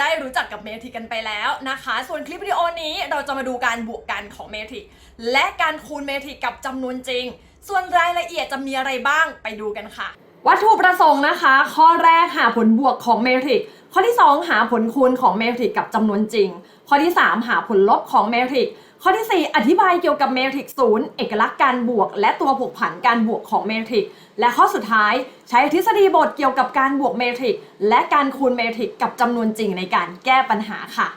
ได้รู้จักกับเมทริกกันไปแล้วนะคะ ส่วนคลิปวิดีโอนี้เราจะมาดูการบวกกันของเมทริกและการคูณเมทริกกับจำนวนจริง ส่วนรายละเอียดจะมีอะไรบ้างไปดูกันค่ะ วัตถุประสงค์นะคะ ข้อแรกหาผลบวกของเมทริกข้อที่ 2 หาผลคูณของเมทริกกับจำนวนจริง ข้อที่ 3 หาผลลบของเมทริก ข้อที่ 4 อธิบายเกี่ยวกับเมทริกศูนย์เอกลักษณ์การบวก และตัวผูกผันการบวกของเมทริกและข้อสุดท้ายใช้ทฤษฎีบทเกี่ยวกับการบวกเมทริกและการคูณเมทริกกับจำนวนจริงในการแก้ปัญหาค่ะ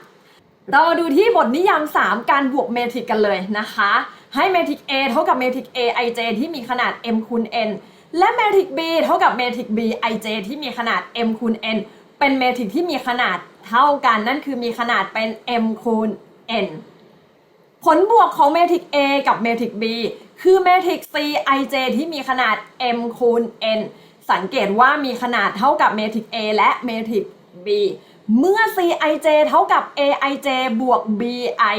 เรามาดูที่บทนิยาม 3 การบวกเมทริกกันเลยนะคะ ให้เมทริก A เท่ากับเมทริก A ij ที่มีขนาด m คูณ n และเมทริก B เท่ากับเมทริก B ij ที่มีขนาด m คูณ n เป็นเมทริกที่มีขนาดเท่ากันนั่นคือมีขนาดเป็น m คูณ n ผลบวกของเมทริก A กับเมทริก B คือเมทริก C ij ที่มีขนาด m คูณ n สังเกตว่ามีขนาดเท่ากับเมทริก A และเมทริก B เมื่อ Cij เท่ากับ Aij บวก Bij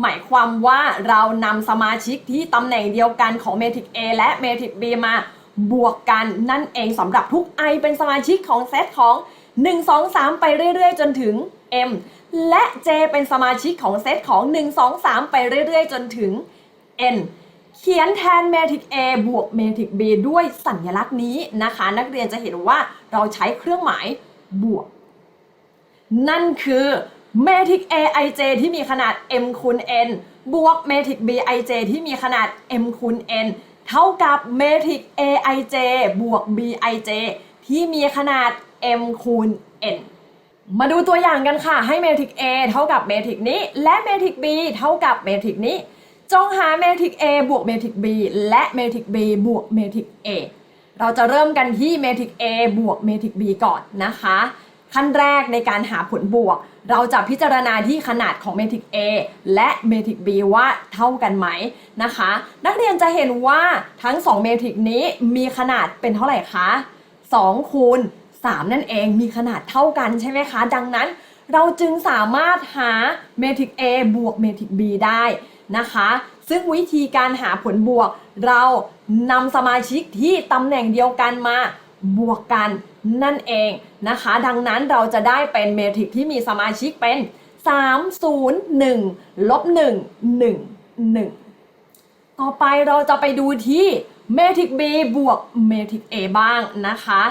หมายความว่าเรานำสมาชิกที่ตำแหน่งเดียวกันของเมทริก A และเมทริก B มาบวกกันนั่นเองสำหรับทุก i เป็นสมาชิกของเซตของ 1 2 3 ไปเรื่อยๆ จนถึง m และ j เป็นสมาชิกของเซตของ 1 2 3 ไปเรื่อยๆ จนถึง n เขียนแทนเมทริก A บวกเมทริก B ด้วยสัญลักษณ์นี้นะคะ นักเรียนจะเห็นว่าเราใช้เครื่องหมายบวก นั่นคือเมทริก Aij ที่มีขนาด m คูณ n บวกเมทริก Bij ที่มีขนาด m คูณ n เท่ากับเมทริก Aij บวก Bij ที่มีขนาด m คูณ n มาดูตัวอย่างกันค่ะ ให้เมทริก A เท่ากับเมทริกนี้ และเมทริก B เท่ากับเมทริกนี้ จงหาเมทริก A บวกเมทริก B และเมทริก B บวกเมทริก A เราจะเริ่มกันที่เมทริก A บวกเมทริก B ก่อนนะคะ ขั้นแรกในการหาผลบวก เราจะพิจารณาที่ขนาดของเมทริก A และเมทริก B ว่าเท่ากันไหมนะคะ นักเรียนจะเห็นว่าทั้ง 2 เมทริกนี้มีขนาดเป็นเท่าไหร่คะ2คูณ 3 นั่นเองมีขนาดเท่ากันใช่ไหมคะ ดังนั้นเราจึงสามารถหาเมทริก A บวกเมทริก B ได้นะคะ ซึ่งวิธีการหาผลบวก เรานำสมาชิกที่ตำแหน่งเดียวกันมาบวกกันนั่นเองนะคะ ดังนั้นเราจะได้เป็นเมทริกที่มีสมาชิกเป็น 3 0 1ลบ1 1 1 ต่อไปเราจะไปดูที่เมทริก B บวกเมทริก A บ้างนะคะ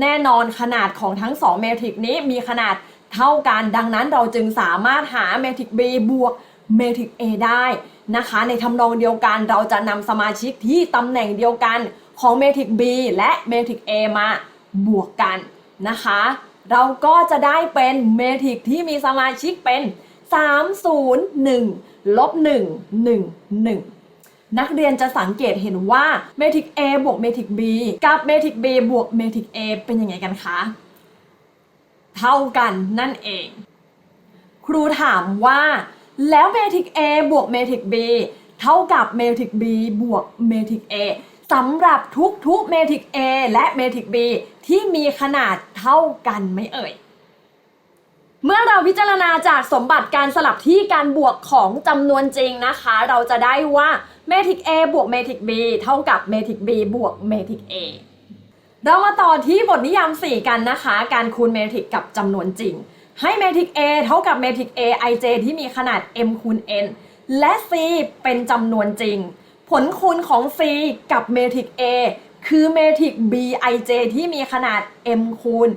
แน่นอนขนาดของทั้ง 2 เมทริกนี้มีขนาดเท่ากันดังนั้นเราจึงสามารถหาเมทริก B บวกเมทริก A ได้นะคะ ในทำนองเดียวกันเราจะนำสมาชิกที่ตำแหน่งเดียวกันของเมทริก B และเมทริก A มาบวกกันนะคะ เราก็จะได้เป็นเมทริกที่มีสมาชิกเป็น 3 0 1 ลบ 1 1 1 นักเรียนจะสังเกตเห็นว่าเมทริก A บวกเมทริก B กับเมทริก B บวกเมทริก A เป็นยังไงกันคะ เท่ากันนั่นเอง ครูถามว่า แล้วเมทริก A บวกเมทริก B เท่ากับเมทริก B บวกเมทริก A สำหรับทุกๆเมทริก A และเมทริก B ที่มีขนาดเท่ากันไหมเอ่ยเมื่อเราพิจารณาจากสมบัติการสลับที่การบวกของจำนวนจริงนะคะ เราจะได้ว่า เมทริก A บวกเมทริก B เท่ากับเมทริก B บวกเมทริก A เรามาต่อที่บทนิยาม 4 กันนะคะ การคูณเมทริกกับจำนวนจริง ให้เมทริก A เท่ากับเมทริก A ij ที่มีขนาด m คูณ n และ c เป็นจำนวนจริง ผลคูณของ c กับเมทริก A คือเมทริก b ij ที่มีขนาด m คูณ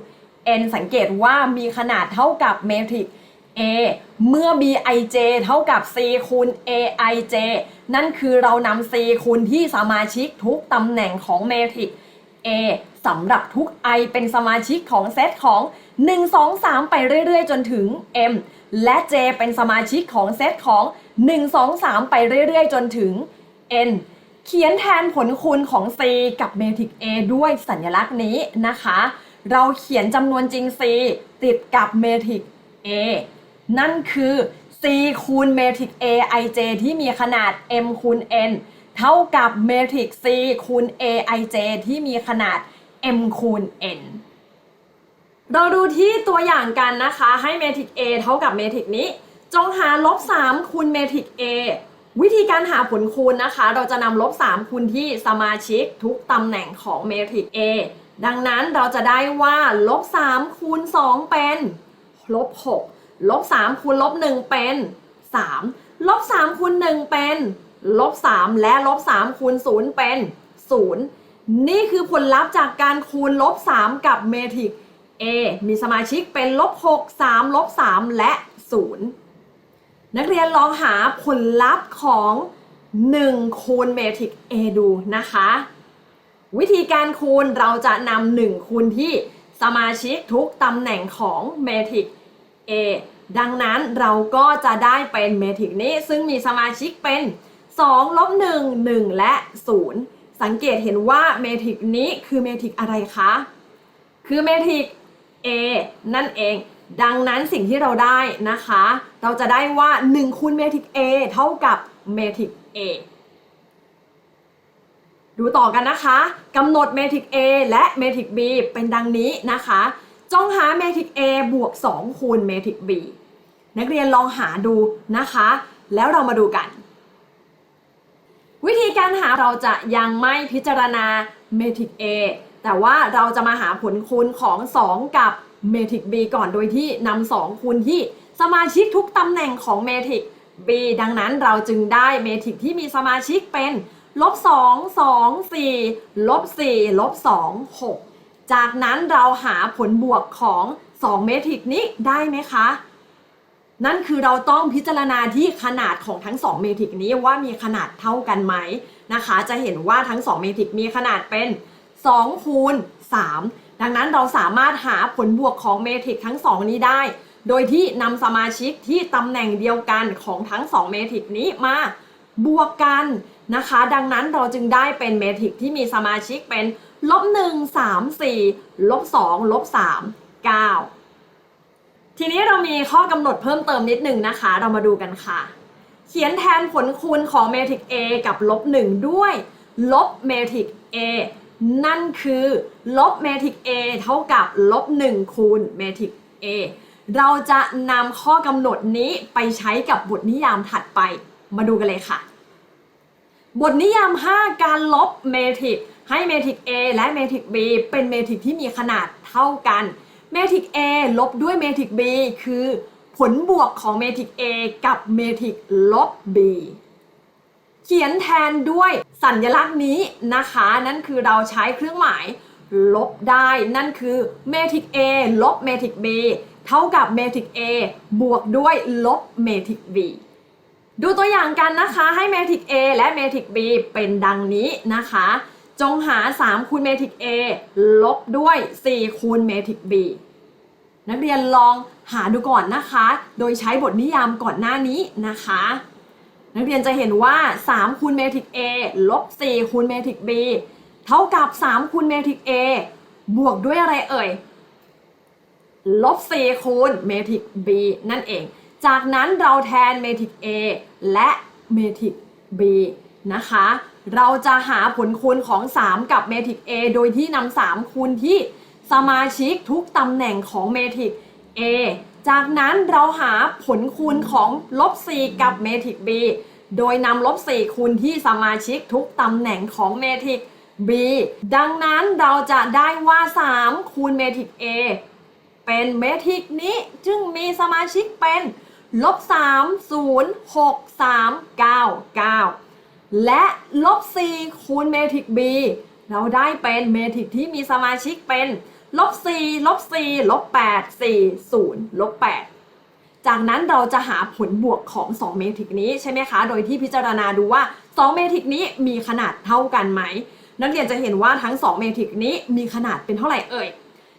n สังเกตว่ามีขนาดเท่ากับเมทริก A เมื่อ Bij เท่ากับ C คูณ Aij นั่นคือเรานำ C คูณที่สมาชิกทุกตำแหน่งของเมทริก A สำหรับทุก i เป็นสมาชิกของเซตของ 1 2 3 ไปเรื่อยๆ จนถึง m และ j เป็นสมาชิกของเซตของ 1 2 3 ไปเรื่อยๆ จนถึง n เขียนแทนผลคูณของ c กับเมทริก A ด้วยสัญลักษณ์นี้นะคะ เราเขียนจำนวนจริง c ติดกับเมทริก A นั่นคือ c คูณเมทริก A ij ที่มีขนาด m คูณ n เท่ากับเมทริก c คูณ A ij ที่มีขนาด m คูณ n เราดูที่ตัวอย่างกันนะคะ ให้เมทริก A เท่ากับเมทริกนี้ จงหาลบ3คูณเมทริก A วิธีการหาผลคูณนะคะ เราจะนำลบ3คูณที่สมาชิกทุกตำแหน่งของเมทริก A ดังนั้นเราจะได้ว่าลบ3คูณ2เป็นลบ6 ลบ3คูณลบ1เป็น3ลบ3คูณ1เป็นลบ3และลบ3คูณ0เป็น0นี่คือผลลัพธ์จากการคูณลบ3กับเมทริก A มีสมาชิกเป็นลบ6 3ลบ3และ0นักเรียนลองหาผลลัพธ์ของ1คูณเมทริก A ดูนะคะ วิธีการคูณเราจะนำ1คูณที่สมาชิกทุกตำแหน่งของเมทริก A ดังนั้นเราก็จะได้เป็นเมทริกนี้ ซึ่งมีสมาชิกเป็น2ลบ1 1 และ 0 สังเกตเห็นว่าเมทริกนี้คือเมทริกอะไรคะ คือเมทริก A นั่นเอง ดังนั้นสิ่งที่เราได้นะคะ เราจะได้ว่า 1คูณเมทริก A เท่ากับเมทริก A ดูต่อกันนะคะกำหนดเมทริก A และเมทริก B เป็นดังนี้นะคะ จงหาเมทริก A บวก 2 คูณเมทริก B นักเรียนลองหาดูนะคะ แล้วเรามาดูกัน วิธีการหาเราจะยังไม่พิจารณาเมทริก A แต่ว่าเราจะมาหาผลคูณของ 2 กับเมทริก B ก่อนโดยที่นำ2คูณที่สมาชิกทุกตำแหน่งของเมทริก B ดังนั้นเราจึงได้เมทริกที่มีสมาชิกเป็นลบ2 2 4ลบ4ลบ2 6 จากนั้นเราหาผลบวกของ 2 เมทริกนี้ได้ไหมคะ นั่นคือเราต้องพิจารณาที่ขนาดของทั้ง 2 เมทริกนี้ว่ามีขนาดเท่ากันไหมนะคะ จะเห็นว่าทั้ง 2 เมทริกมีขนาดเป็น2คูณ3ดังนั้นเราสามารถหาผลบวกของเมทริกทั้ง 2 นี้ได้ โดยที่นำสมาชิกที่ตำแหน่งเดียวกันของทั้ง 2 เมทริกนี้มาบวกกันนะคะ ดังนั้นเราจึงได้เป็นเมทริกที่มีสมาชิกเป็น ลบ1 3 4ลบ2ลบ3 9ทีนี้เรามีข้อกำหนดเพิ่มเติมนิดหนึ่งนะคะ เรามาดูกันค่ะ เขียนแทนผลคูณของเมทริก A กับลบ1ด้วยลบเมทริก A นั่นคือลบเมทริก A เท่ากับลบ1คูณเมทริก A เราจะนำข้อกำหนดนี้ไปใช้กับบทนิยามถัดไป มาดูกันเลยค่ะ บทนิยาม 5 การลบเมทริก ให้เมทริก A และเมทริก B เป็นเมทริกที่มีขนาดเท่ากันเมทริก A ลบด้วยเมทริก B คือผลบวกของเมทริก A กับเมทริกลบ B เขียนแทนด้วยสัญลักษณ์นี้นะคะ นั่นคือเราใช้เครื่องหมายลบได้ นั่นคือเมทริก A ลบเมทริก B เท่ากับเมทริก A บวกด้วยลบเมทริก B ดูตัวอย่างกันนะคะ ให้เมทริก A และเมทริก B เป็นดังนี้นะคะ จงหา 3 คูณเมทริก A ลบด้วย 4 คูณเมทริก B นักเรียนลองหาดูก่อนนะคะ โดยใช้บทนิยามก่อนหน้านี้นะคะ นักเรียนจะเห็นว่า 3 คูณเมทริก A ลบ 4 คูณเมทริก B เท่ากับ 3 คูณเมทริก A บวกด้วยอะไรเอ่ย ลบ 4 คูณเมทริก B นั่นเอง จากนั้นเราแทนเมทริก A และเมทริก B นะคะ เราจะหาผลคูณของ 3 กับเมทริก A โดยที่นำ3คูณที่สมาชิกทุกตำแหน่งของเมทริก A จากนั้นเราหาผลคูณของลบ4กับเมทริก B โดยนำลบ4คูณที่สมาชิกทุกตำแหน่งของเมทริก B ดังนั้นเราจะได้ว่า 3 คูณเมทริก A เป็นเมทริกนี้จึงมีสมาชิกเป็นลบ3 0 6 3 9 9 และลบ 4 คูณเมทริก B เราได้เป็นเมทริกที่มีสมาชิกเป็นลบ 4 ลบ 4 ลบ 8 4 0 ลบ 8 จากนั้นเราจะหาผลบวกของ 2 เมทริกนี้ใช่ไหมคะ โดยที่พิจารณาดูว่า 2 เมทริกนี้มีขนาดเท่ากันไหม นักเรียนจะเห็นว่าทั้ง 2 เมทริกนี้มีขนาดเป็นเท่าไหร่เอ่ย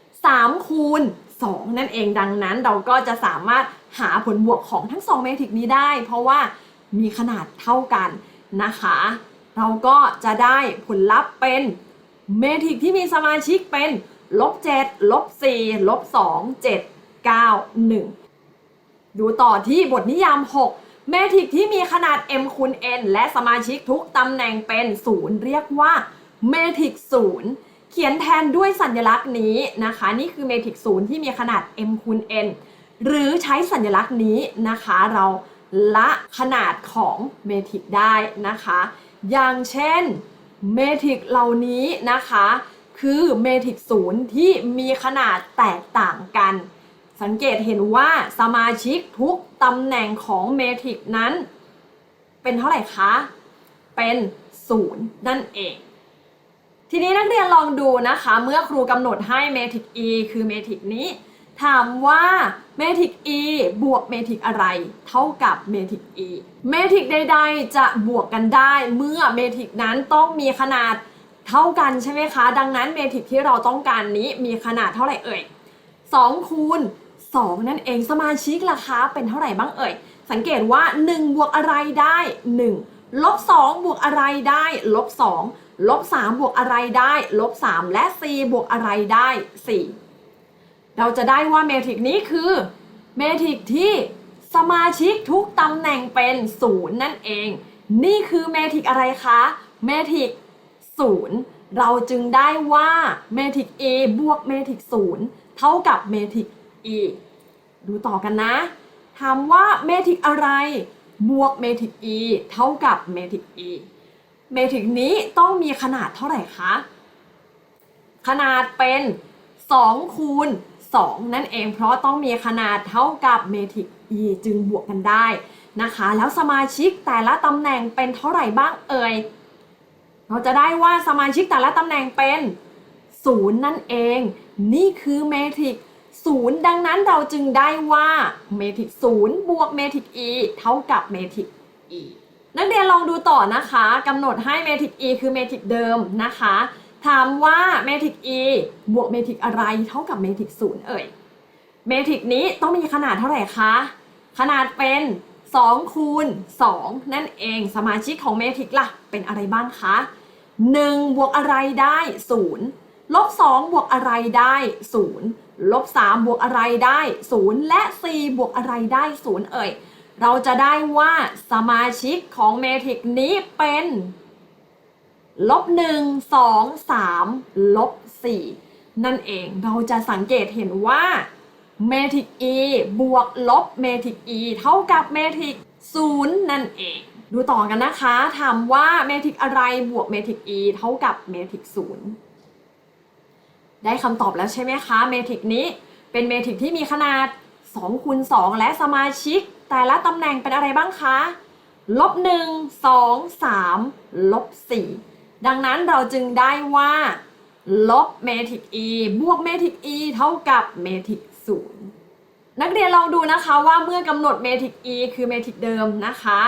3 คูณ 2 นั่นเองดังนั้นเราก็จะสามารถหาผลบวกของทั้ง 2 เมทริกนี้ได้ เพราะว่ามีขนาดเท่ากัน นะคะ เราก็จะได้ผลลัพธ์เป็นเมทริกที่มีสมาชิกเป็นลบ7ลบ4ลบ2 7 9 1 ดูต่อที่บทนิยาม 6 เมทริกที่มีขนาด m คูณ n และสมาชิกทุกตำแหน่งเป็น 0 เรียกว่าเมทริก0เขียนแทนด้วยสัญลักษณ์นี้นะคะ นี่คือเมทริก0ที่มีขนาด m คูณ n หรือใช้สัญลักษณ์นี้นะคะเรา ละขนาดของเมทริกได้นะคะ อย่างเช่นเมทริกเหล่านี้นะคะ คือเมทริกศูนย์ที่มีขนาดแตกต่างกัน สังเกตเห็นว่าสมาชิกทุกตำแหน่งของเมทริกนั้น เป็นเท่าไหร่คะ เป็นศูนย์นั่นเองทีนี้นักเรียนลองดูนะคะ เมื่อครูกำหนดให้เมทริก E คือเมทริกนี้ ถามว่าเมทริก E บวกเมทริกอะไร เท่ากับเมทริก E เมทริกใดๆ จะบวกกันได้เมื่อเมทริกนั้นต้องมีขนาดเท่ากันใช่ไหมคะ ดังนั้นเมทริกที่เราต้องการนี้มีขนาดเท่าไหร่เอ่ย2คูณ2 นั่นเองสมาชิกราคาเป็นเท่าไหร่บ้างเอ่ย สังเกตว่า 1 บวกอะไรได้ 1 ลบ 2 บวกอะไรได้ ลบ 2 ลบ 3 บวกอะไรได้ ลบ 3 และ 4 บวกอะไรได้ 4 เราจะได้ว่าเมทริกนี้คือเมทริกที่สมาชิกทุกตำแหน่งเป็นศูนย์นั่นเอง นี่คือเมทริกอะไรคะเมทริกศูนย์เราจึงได้ว่าเมทริก A บวกเมทริกศูนย์เท่ากับเมทริก E ดูต่อกันนะ ถามว่าเมทริกอะไร บวกเมทริก E เท่ากับเมทริก E เมทริกนี้ต้องมีขนาดเท่าไหร่คะ ขนาดเป็น2คูณ 2 นั่นเองเพราะต้องมีขนาดเท่ากับเมทริก E จึงบวกกันได้นะคะ แล้วสมาชิกแต่ละตำแหน่งเป็นเท่าไหร่บ้างเอ่ย เราจะได้ว่าสมาชิกแต่ละตำแหน่งเป็น0นั่นเอง นี่คือเมทริก0ดังนั้นเราจึงได้ว่าเมทริก0บวกเมทริก E เท่ากับเมทริก E นักเรียนลองดูต่อนะคะกำหนดให้เมทริก E คือเมทริกเดิมนะคะ ถามว่าเมทริก E บวกเมทริกอะไรเท่ากับเมทริก0เอ่ย เมทริกนี้ต้องมีขนาดเท่าไหร่คะ ขนาดเป็น2คูณ2นั่นเองสมาชิกของเมทริกล่ะ เป็นอะไรบ้างคะ 1 บวกอะไรได้0ลบ2บวกอะไรได้0ลบ3บวกอะไรได้0และ 4 บวกอะไรได้0เอ่ย เราจะได้ว่าสมาชิกของเมทริกนี้เป็น ลบหนึ่งสองสามลบสี่นั่นเองเราจะสังเกตเห็นว่าเมทริก e บวกลบเมทริก e เท่ากับเมทริกศูนย์นั่นเอง ดูต่อกันนะคะถามว่าเมทริกอะไรบวกเมทริก e เท่ากับเมทริกศูนย์ได้คำตอบแล้วใช่ไหมคะเมทริกนี้เป็นเมทริกที่มีขนาด2คูณ2และสมาชิก แต่ละตำแหน่งเป็นอะไรบ้างคะลบ1 2 3ลบ4 ดังนั้นเราจึงได้ว่าลบเมทริก e บวกเมทริก e เท่ากับเมทริก0นักเรียนลองดูนะคะว่าเมื่อกำหนดเมทริก e คือเมทริกเดิมนะคะ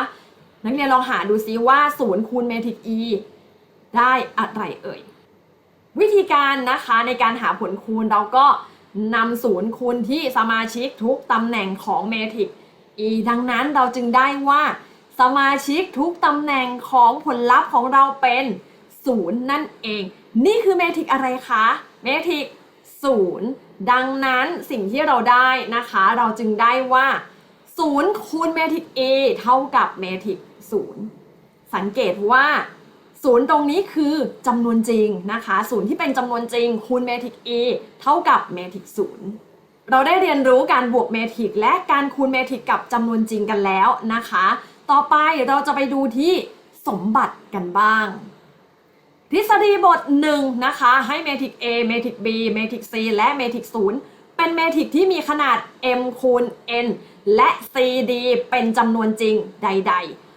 นักเรียนลองหาดูซิว่า 0 คูณเมทริก e ได้อะไรเอ่ย วิธีการนะคะในการหาผลคูณเราก็นำศูนย์คูณที่สมาชิกทุกตำแหน่งของเมทริก e ดังนั้นเราจึงได้ว่าสมาชิกทุกตำแหน่งของผลลัพธ์ของเราเป็น นย์นั่นเอง นี่คือเมทริกอะไรคะเมทริกศูนย์ดังนั้นสิ่งที่เราได้นะคะ เราจึงได้ว่าศูนย์คูณเมทริก a เท่ากับเมทริกศูนย์สังเกตว่าศูนย์ตรงนี้คือจำนวนจริงนะคะศูนย์ที่เป็นจำนวนจริงคูณเมทริก a เท่ากับเมทริกศูนย์เราได้เรียนรู้การบวกเมทริกและการคูณเมทริกกับจำนวนจริงกันแล้วนะคะ ต่อไปเราจะไปดูที่สมบัติกันบ้าง ทฤษฎีบท1นะคะให้เมทริก A เมทริก B เมทริก C และเมทริก0เป็นเมทริกที่มีขนาด m คูณ n และ cd เป็นจำนวนจริงใด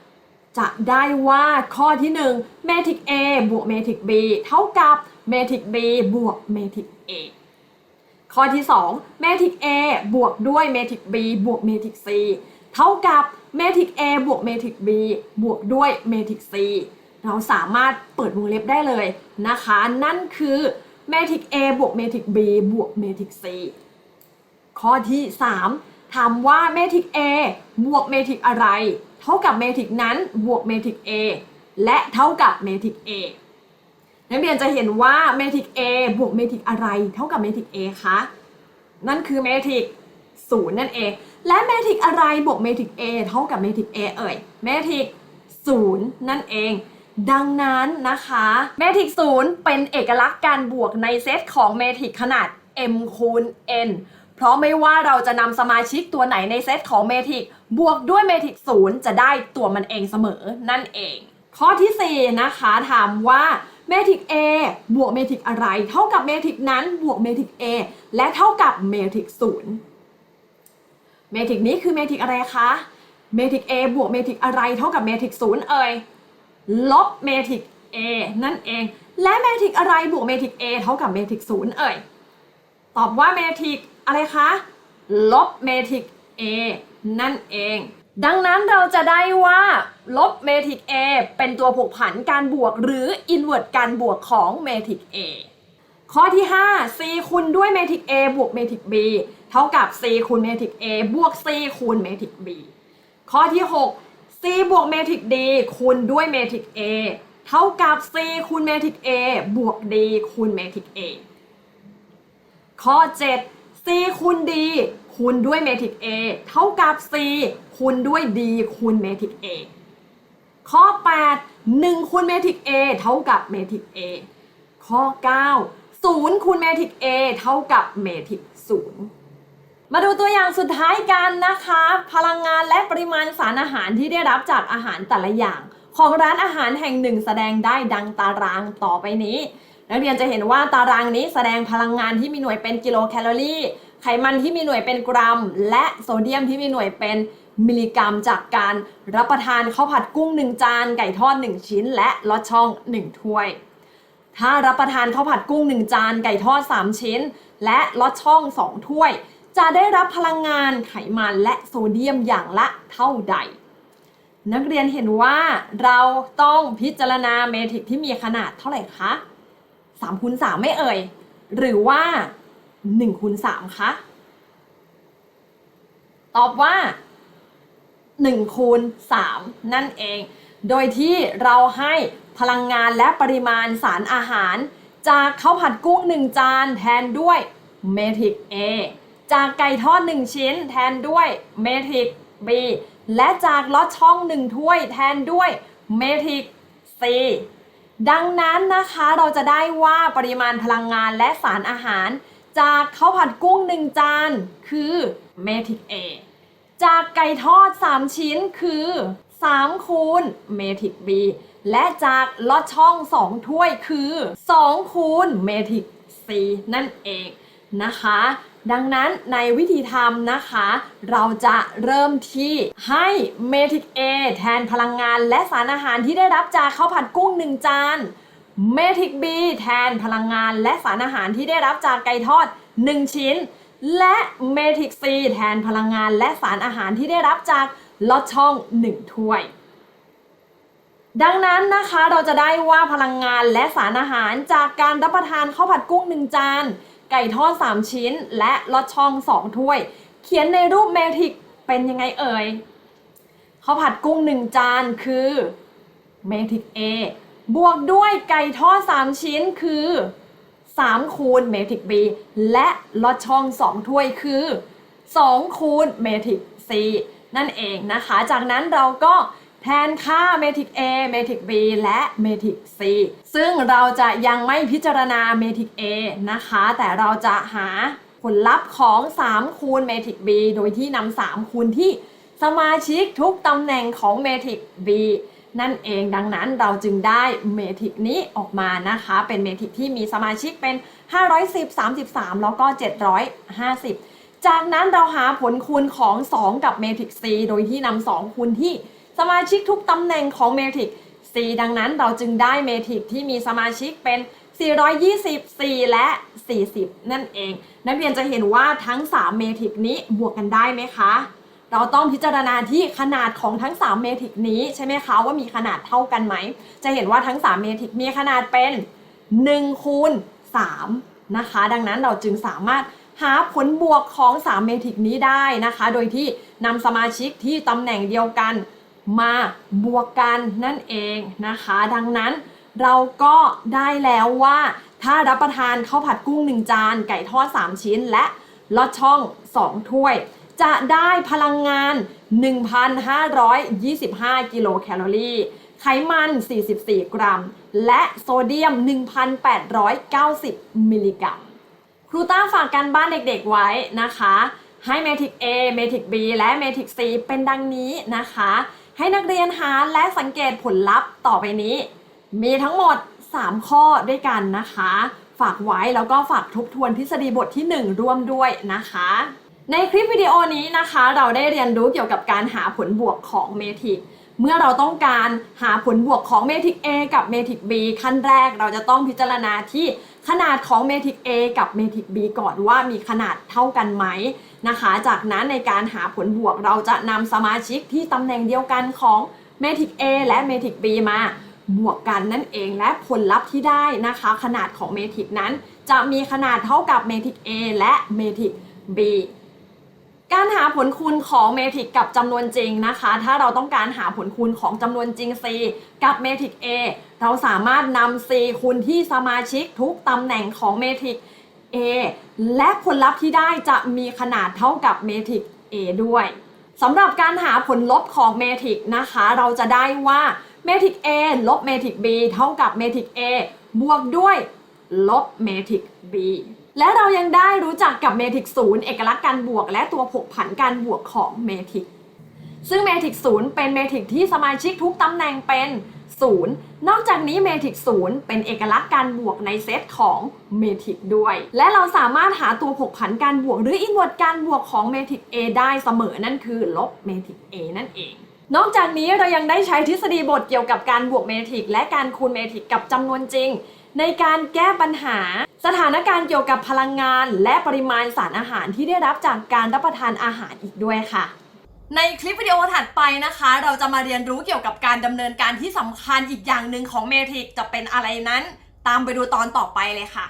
ๆ จะได้ว่าข้อที่1เมทริก A บวกเมทริก B เท่ากับเมทริก B บวกเมทริก A ข้อที่2เมทริก A บวกด้วยเมทริก B บวกเมทริก C เท่ากับเมทริก A บวกเมทริก B บวกด้วยเมทริก C เราสามารถเปิดวงเล็บได้เลยนะคะ นั่นคือเมทริก A บวกเมทริก B บวกเมทริก C ข้อที่ 3 ถามว่าเมทริก A บวกเมทริกอะไร เท่ากับเมทริกนั้นบวกเมทริก A และเท่ากับเมทริก A นักเรียนจะเห็นว่าเมทริก A บวกเมทริกอะไรเท่ากับเมทริก A คะ นั่นคือเมทริกศูนย์นั่นเอง และเมทริกอะไรบวกเมทริก A เท่ากับเมทริก A เอ่ย เมทริกศูนย์นั่นเอง ดังนั้นนะคะเมทริกศูนย์เป็นเอกลักษณ์การบวกในเซตของเมทริกขนาด m คูณ n เพราะไม่ว่าเราจะนำสมาชิกตัวไหนในเซตของเมทิกบวกด้วยเมทิกศูนย์จะได้ตัวมันเองเสมอนั่นเอง ข้อที่ 4 นะคะถามว่าเมทริก A บวกเมทริกอะไร เท่ากับเมทริกนั้นบวกเมทริก A และเท่ากับเมทริกศูนย์เมทริกนี้คือเมทริกอะไรคะเมทริก A บวกเมทริกอะไรเท่ากับเมทริกศูนย์เอ่ย ลบเมทริก A นั่นเอง และเมทริกอะไรบวกเมทริก A เท่ากับเมทริกศูนย์เอ่ย ตอบว่าเมทริกอะไรคะ ลบเมทริก A นั่นเอง ดังนั้นเราจะได้ว่าลบเมทริก A เป็นตัวผกผันการบวกหรือ inverse การบวกของเมทริก A ข้อที่ 5 c คูณด้วยเมทริก A บวกเมทริก B เท่ากับ c คูณเมทริก A บวก c คูณเมทริก B ข้อที่ 6 c บวกเมทริก D คูณด้วยเมทริก A เท่ากับ c คูณเมทริก A บวก D คูณเมทริก A ข้อ 7 c คูณ d คูณด้วยเมทริก a เท่ากับ c คูณด้วย d คูณเมทริก a ข้อ 8 1คูณเมทริก a เท่ากับเมทริก a ข้อ 9 0คูณเมทริก a เท่ากับเมทริก 0 มาดูตัวอย่างสุดท้ายกันนะคะ พลังงานและปริมาณสารอาหารที่ได้รับจากอาหารแต่ละอย่าง ของร้านอาหารแห่งหนึ่งแสดงได้ดังตารางต่อไปนี้ นักเรียนจะเห็นว่าตารางนี้แสดงพลังงานที่มีหน่วยเป็นกิโลแคลอรี่ ไขมันที่มีหน่วยเป็นกรัม และโซเดียมที่มีหน่วยเป็นมิลลิกรัม จากการรับประทานข้าวผัดกุ้ง 1 จาน ไก่ทอด 1 ชิ้น และลอดช่อง 1 ถ้วย ถ้ารับประทานข้าวผัดกุ้ง 1 จาน ไก่ทอด 3 ชิ้น และลอดช่อง 2 ถ้วย จะได้รับพลังงานไขมันและโซเดียมอย่างละเท่าใด นักเรียนเห็นว่าเราต้องพิจารณาเมทริกที่มีขนาดเท่าไหร่คะ3คูณ3ไม่เอ่ย หรือว่า1คูณ3คะตอบว่า1คูณ3นั่นเอง โดยที่เราให้พลังงานและปริมาณสารอาหาร จากข้าวผัดกุ้ง1จานแทนด้วยเมทริก A จากไก่ทอด 1 ชิ้นแทนด้วยเมทริก B และจากลอดช่อง 1 ถ้วยแทนด้วยเมทริก C ดังนั้นนะคะเราจะได้ว่าปริมาณพลังงานและสารอาหาร จากข้าวผัดกุ้ง 1 จานคือเมทริก A จากไก่ทอด 3 ชิ้นคือ3คูณเมทริก B และจากลอดช่อง 2 ถ้วยคือ2คูณเมทริก C นั่นเองนะคะ ดังนั้นในวิธีทำนะคะ เราจะเริ่มที่ให้เมทริก A แทนพลังงานและสารอาหารที่ได้รับจากข้าวผัดกุ้ง1จานเมทริก B แทนพลังงานและสารอาหารที่ได้รับจากไก่ทอด 1 ชิ้น และเมทริก C แทนพลังงานและสารอาหารที่ได้รับจากลอดช่อง 1 ถ้วย ดังนั้นนะคะเราจะได้ว่าพลังงานและสารอาหารจากการรับประทานข้าวผัดกุ้ง 1 จาน ไก่ทอด 3 ชิ้น และลอดช่อง 2 ถ้วย เขียนในรูปเมทริกเป็นยังไงเอ่ยข้าวผัดกุ้ง 1 จานคือเมทริก A บวกด้วยไก่ทอด 3 ชิ้นคือ 3 คูณเมทริก B และลอดช่อง 2 ถ้วยคือ 2 คูณเมทริก C นั่นเองนะคะ จากนั้นเราก็ แทนค่าเมทริก A เมทริก B และเมทริก C ซึ่งเราจะยังไม่พิจารณาเมทริก A นะคะ แต่เราจะหาผลลัพธ์ของ 3 คูณเมทริก B โดยที่นำ3คูณที่สมาชิกทุกตำแหน่งของเมทริก B นั่นเองดังนั้นเราจึงได้เมทริกนี้ออกมานะคะ เป็นเมทริกที่มีสมาชิกเป็น 510 33 แล้วก็ 750 จากนั้นเราหาผลคูณของ 2 กับเมทริก C โดยที่นำ2คูณที่ สมาชิกทุกตำแหน่งของเมทริก C ดังนั้นเราจึงได้เมทริกที่มีสมาชิกเป็น 424 และ 40 นั่นเอง นักเรียนจะเห็นว่าทั้ง 3 เมทริกนี้บวกกันได้ไหมคะ เราต้องพิจารณาที่ขนาดของทั้ง 3 เมทริกนี้ใช่ไหมคะว่ามีขนาดเท่ากันไหม จะเห็นว่าทั้ง 3 เมทริกมีขนาดเป็น1คูณ3นะคะ ดังนั้นเราจึงสามารถหาผลบวกของ 3 เมทริกนี้ได้นะคะ โดยที่นำสมาชิกที่ตำแหน่งเดียวกัน มาบวกกันนั่นเองนะคะ ดังนั้นเราก็ได้แล้วว่าถ้ารับประทานข้าวผัดกุ้ง 1 จาน ไก่ทอด 3 ชิ้น และลอดช่อง 2 ถ้วย จะได้พลังงาน 1,525 กิโลแคลอรี่ไขมัน 44 กรัม และโซเดียม 1,890 มิลลิกรัม ครูต้าฝากการบ้านเด็กๆไว้นะคะ ให้เมทิก A เมทิก B และเมทิก C เป็นดังนี้นะคะ ให้นักเรียนหาและสังเกตผลลัพธ์ต่อไปนี้ มีทั้งหมด 3 ข้อด้วยกันนะคะ ฝากไว้แล้วก็ฝากทบทวนทฤษฎีบทที่ 1 ร่วมด้วยนะคะ ในคลิปวิดีโอนี้นะคะ เราได้เรียนรู้เกี่ยวกับการหาผลบวกของเมทริกเมื่อเราต้องการหาผลบวกของเมทริก A กับเมทริก B ขั้นแรกเราจะต้องพิจารณาที่ขนาดของเมทริก A กับเมทริก B ก่อนว่ามีขนาดเท่ากันไหม นะคะ จากนั้นในการหาผลบวกเราจะนำสมาชิกที่ตำแหน่งเดียวกันของเมทิก A และเมทิก B มาบวกกันนั่นเองและผลลัพธ์ที่ได้นะคะ ขนาดของเมทิกนั้น จะมีขนาดเท่ากับเมทิก A และเมทิก B การหาผลคูณของเมทริกกับจำนวนจริงนะคะ ถ้าเราต้องการหาผลคูณของจำนวนจริง C กับเมทริก A เราสามารถนำ C คูณที่สมาชิกทุกตำแหน่งของเมทริก A และผลลัพธ์ที่ได้จะมีขนาดเท่ากับเมทริก A ด้วยสำหรับการหาผลลบของเมทริกนะคะ เราจะได้ว่าเมทริก A ลบเมทริก B เท่ากับเมทริก A บวกด้วยลบเมทริก B และเรายังได้รู้จักกับเมทริกศูนย์เอกลักษณ์การบวก และตัวผกผันการบวกของเมทริกซึ่งเมทริกศูนย์เป็นเมทริกที่สมาชิกทุกตำแหน่งเป็น ศูนอกจากนี้เมทริกศูนย์เป็นเอกลักษณ์การบวกในเซตของเมทริกด้วย และเราสามารถหาตัวผกผันการบวกหรืออินเวอร์ตการบวกของเมทริก A ได้เสมอนั่นคือลบเมทริก A นั่นเองนอกจากนี้เรายังได้ใช้ทฤษฎีบทเกี่ยวกับการบวกเมทริกและการคูณเมทริกกับจำนวนจริง ในการแก้ปัญหา สถานการณ์เกี่ยวกับพลังงาน และปริมาณสารอาหารที่ได้รับจากการรับประทานอาหารอีกด้วยค่ะ ในคลิปวิดีโอถัดไปนะคะ เราจะมาเรียนรู้เกี่ยวกับการดำเนินการที่สำคัญอีกอย่างหนึ่งของเมทริกจะเป็นอะไรนั้น ตามไปดูตอนต่อไปเลยค่ะ